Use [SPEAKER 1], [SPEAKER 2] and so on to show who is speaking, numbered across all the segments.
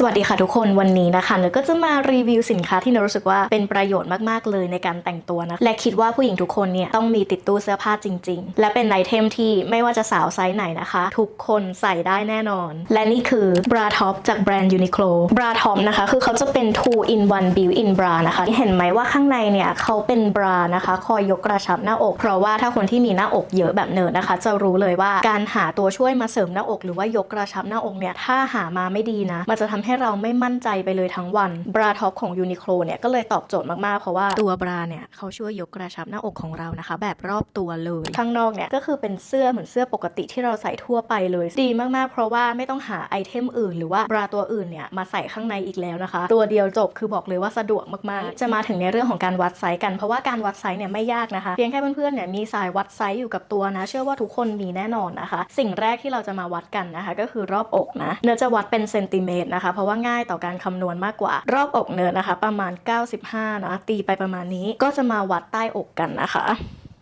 [SPEAKER 1] สวัสดีค่ะทุกคนวันนี้นะคะเนยก็จะมารีวิวสินค้าที่เนยรู้สึกว่าเป็นประโยชน์มากๆเลยในการแต่งตัวนะและคิดว่าผู้หญิงทุกคนเนี่ยต้องมีติดตู้เสื้อผ้าจริง ๆ และเป็นไอเทมที่ไม่ว่าจะสาวไซส์ไหนนะคะ ทุกคนใส่ได้แน่นอน และนี่คือบราท็อปจากแบรนด์ยูนิโคลบราท็อปนะคะ คือเขาจะเป็น two in one built in bra นะคะเห็นไหมว่าข้างในเนี่ยเขาเป็นบรานะคะคอยยกกระชับหน้าอก เพราะว่าถ้าคนที่มีหน้าอกเยอะแบบเนิร์ดนะคะ จะรู้เลยว่าการหาตัวช่วยมาเสริมหน้าอก หรือว่ายกกระชับหน้าอกเนี่ยถ้าหามาไม่ดีนะมันจะทำให้เราไม่มั่นใจไปเลยทั้งวัน บราท็อปของยูนิโคลเนี่ยก็เลยตอบโจทย์มากๆ เพราะว่าตัวบราเนี่ยเขาช่วยยกกระชับหน้าอกของเรานะคะ แบบรอบตัวเลย ข้างนอกเนี่ยก็คือเป็นเสื้อเหมือนเสื้อปกติที่เราใส่ทั่วไปเลย ดีมากๆ เพราะว่าไม่ต้องหาไอเทมอื่น หรือว่าบราตัวอื่นเนี่ยมาใส่ข้างในอีกแล้วนะคะ ตัวเดียวจบคือบอกเลยว่าสะดวกมากๆ จะมาถึงในเรื่องของการวัดไซส์กันเพราะว่าการวัดไซส์เนี่ยไม่ยากนะคะเพียงแค่เพื่อนๆเนี่ยมีสายวัดไซส์อยู่กับตัวนะ เชื่อว่าทุกคนมีแน่นอนนะคะ สิ่งแรกที่เราจะมาวัดกันนะคะ ก็คือรอบอกนะเนื้อจะวัดเป็นเซนติเมตรนะคะเพราะว่าง่ายต่อการคำนวณมากกว่า รอบอกเนินนะคะ ประมาณ 95นะตีไปประมาณนี้ก็จะมาวัดใต้อกกันนะคะ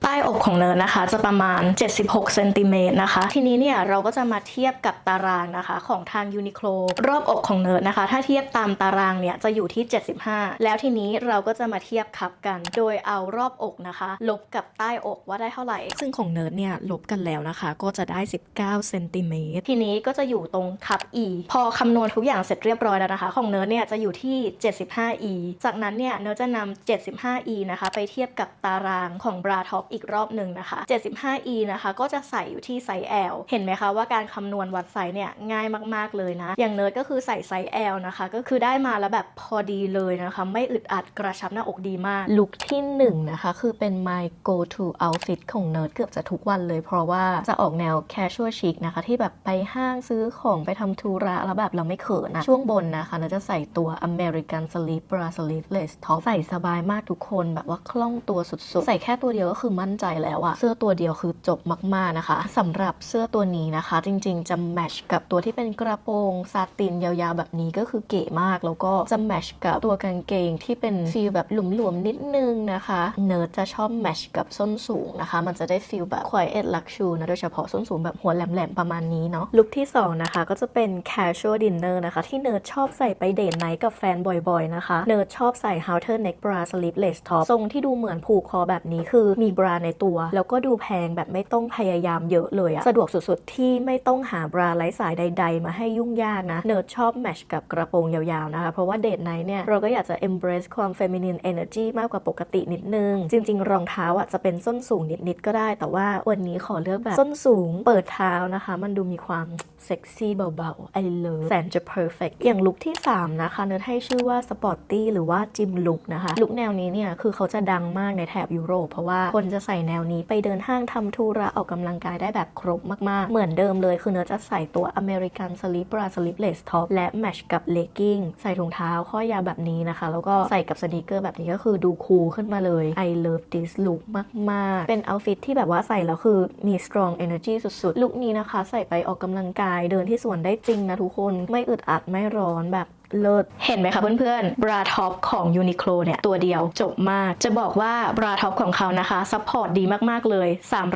[SPEAKER 1] ใต้อกของเนิร์นะคะ จะประมาณ 76เซนติเมตรนะคะ ทีนี้เนี่ยเราก็จะมาเทียบกับตารางนะคะของทางยูนิโคลรอบอกของเนิร์ดนะคะ ถ้าเทียบตามตารางเนี่ยจะอยู่ที่ 75 แล้วทีนี้เราก็จะมาเทียบคับกัน โดยเอารอบอกนะคะ ลบกับใต้อกว่าได้เท่าไหร่ ซึ่งของเนิร์ดเนี่ยลบกันแล้วนะคะ ก็จะได้ 19เซนติเมตรทีนี้ก็จะอยู่ตรงคับ e พอคำนวณทุกอย่างเสร็จเรียบร้อยแล้วนะคะ ของเนิร์ดเนี่ยจะอยู่ที่ 75e จากนั้นเนี่ยเนิร์ดจะนำ 75e นะคะ ไปเทียบกับตารางของบราท็อปอีกรอบหนึ่งนะคะ 75e นะคะก็จะใส่อยู่ที่ไซส์ L เห็นไหมคะว่าการคำนวณวัดไซส์เนี่ยง่ายมากๆเลยนะ อย่างเนิร์ดก็คือใส่ไซส์ L นะคะ ก็คือได้มาแล้วแบบพอดีเลยนะคะ ไม่อึดอัดกระชับหน้าอกดีมาก ลุคที่หนึ่งนะคะ คือเป็น my go to outfit ของเนิร์ดเกือบจะทุกวันเลย เพราะว่าจะออกแนว casual chic นะคะ ที่แบบไปห้างซื้อของไปทำธุระแล้วแบบเราไม่เขินนะช่วงบนนะคะเนิร์ดจะใส่ตัว American Sleep Bra Sleeveless Top ใส่สบายมากทุกคนแบบว่าคล่องตัวสุดๆ ใส่แค่ตัวเดียวก็คือมั่นใจแล้วอะเสื้อตัวเดียวคือจบมากๆนะคะสำหรับเสื้อตัวนี้นะคะ จริง ๆ จะแมชกับตัวที่เป็นกระโปรงซาตินยาวๆแบบนี้ก็คือเก๋มากแล้วก็จะแมชกับตัวกางเกงที่เป็นฟีลแบบหลวมๆนิดนึงนะคะ เนิร์ดจะชอบแมชกับส้นสูงนะคะ มันจะได้ฟีลแบบ quiet luxury นะโดยเฉพาะส้นสูงแบบหัวแหลมๆประมาณนี้เนาะลุคที่สองนะคะ ก็จะเป็น casual dinner นะคะ ที่เนิร์ดชอบใส่ไปเดทไนท์กับแฟนบ่อยๆนะคะ เนิร์ดชอบใส่ halter neck bra sleeveless top ทรงที่ดูเหมือนผูกคอแบบนี้คือมีบราในตัว แล้วก็ดูแพงแบบไม่ต้องพยายามเยอะเลยอะสะดวกสุดๆ ที่ไม่ต้องหาบราไร้สายใด ๆ มาให้ยุ่งยากนะ เนิร์ดชอบแมชกับกระโปรงยาวๆนะคะ เพราะว่าเดทไนท์เนี่ย เราก็อยากจะ embrace ความ feminine energy มากกว่าปกตินิดนึง จริง ๆ รองเท้าอะจะเป็นส้นสูงนิดๆ ก็ได้ แต่ว่าวันนี้ขอเลือกแบบส้นสูงเปิดเท้านะคะ มันดูมีความเซ็กซี่เบาๆ I love แสนจะ perfect อย่างลุคที่ 3 นะคะ เนิร์ดให้ชื่อว่า sporty หรือว่าจิมลุคนะคะลุคแนวนี้เนี่ยคือเขาจะดังมากในแถบยุโรปเพราะว่าคนจะจะใส่แนวนี้ไปเดินห้างทำธุระออกกำลังกายได้แบบครบมากๆ เหมือนเดิมเลยคือเนิร์ดจะใส่ตัว American Sleep Bra Sleeveless Top และแมชกับ legging ใส่ถุงเท้าข้อยาวแบบนี้นะคะ แล้วก็ใส่กับสนีกเกอร์แบบนี้ก็คือดูคูลขึ้นมาเลย I love this look มากๆ เป็น outfit ที่แบบว่าใส่แล้วคือมี strong energy สุดๆลุคนี้นะคะ ใส่ไปออกกำลังกายเดินที่สวนได้จริงนะทุกคนไม่อึดอัดไม่ร้อนแบบเลิศเห็นไหมคะเพื่อนๆบราท็อปของยูนิโคลเนี่ย ตัวเดียวจบมาก จะบอกว่าบราท็อปของเขานะคะซัพพอร์ตดีมากๆเลย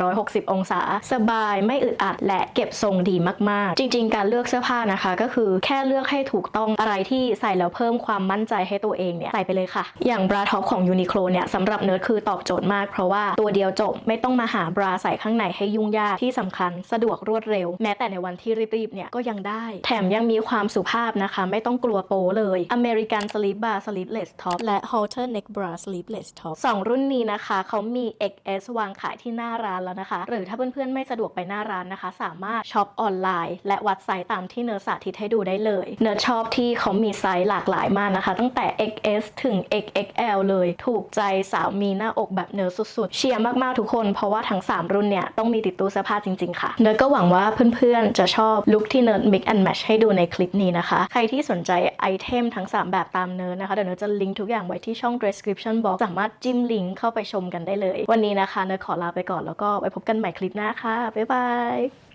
[SPEAKER 1] 360 องศา สบายไม่อึดอัดและเก็บทรงดีมากๆ จริง ๆ การเลือกเสื้อผ้านะคะ ก็คือแค่เลือกให้ถูกต้องอะไรที่ใส่แล้วเพิ่มความมั่นใจให้ตัวเองเนี่ยใส่ไปเลยค่ะ อย่างบราท็อปของยูนิโคลเนี่ยสำหรับเนิร์ดคือตอบโจทย์มากเพราะว่าตัวเดียวจบไม่ต้องมาหาบราใส่ข้างในให้ยุ่งยากที่สำคัญ สะดวกรวดเร็ว แม้แต่ในวันที่รีบๆเนี่ยก็ยังได้ แถมยังมีความสุภาพนะคะ ไม่ต้องกลัวโป๊เลย American Sleep Bar Sleeveless Top และ Halter Neck Bra Sleeveless Top สองรุ่นนี้นะคะเขามี XS วางขายที่หน้าร้านแล้วนะคะ หรือถ้าเพื่อนๆไม่สะดวกไปหน้าร้านนะคะ สามารถช็อปออนไลน์ และวัดไซส์ตามที่เนอร์สาธิตให้ดูได้เลย เนอร์ชอบที่เขามีไซส์หลากหลายมากนะคะ ตั้งแต่ XS ถึง XXL เลย ถูกใจสาวมีหน้าอกแบบเนอร์สุดๆ เชียร์มากๆทุกคน เพราะว่าทั้ง 3 รุ่นเนี่ยต้องมีติดตู้เสื้อผ้าจริงๆค่ะ เนอร์ก็หวังว่าเพื่อนๆจะชอบลุคที่เนอร์ mix and match ให้ดูในคลิปนี้นะคะ ใครที่สนใจไอเทมทั้ง 3 แบบตามเนอร์นะคะ เดี๋ยวเนอร์จะลิงก์ทุกอย่างไว้ที่ช่อง description box สามารถจิ้มลิงก์เข้าไปชมกันได้เลย วันนี้นะคะเนอร์ขอลาไปก่อนแล้วก็ไว้พบกันใหม่คลิปหน้าค่ะ บ๊ายบาย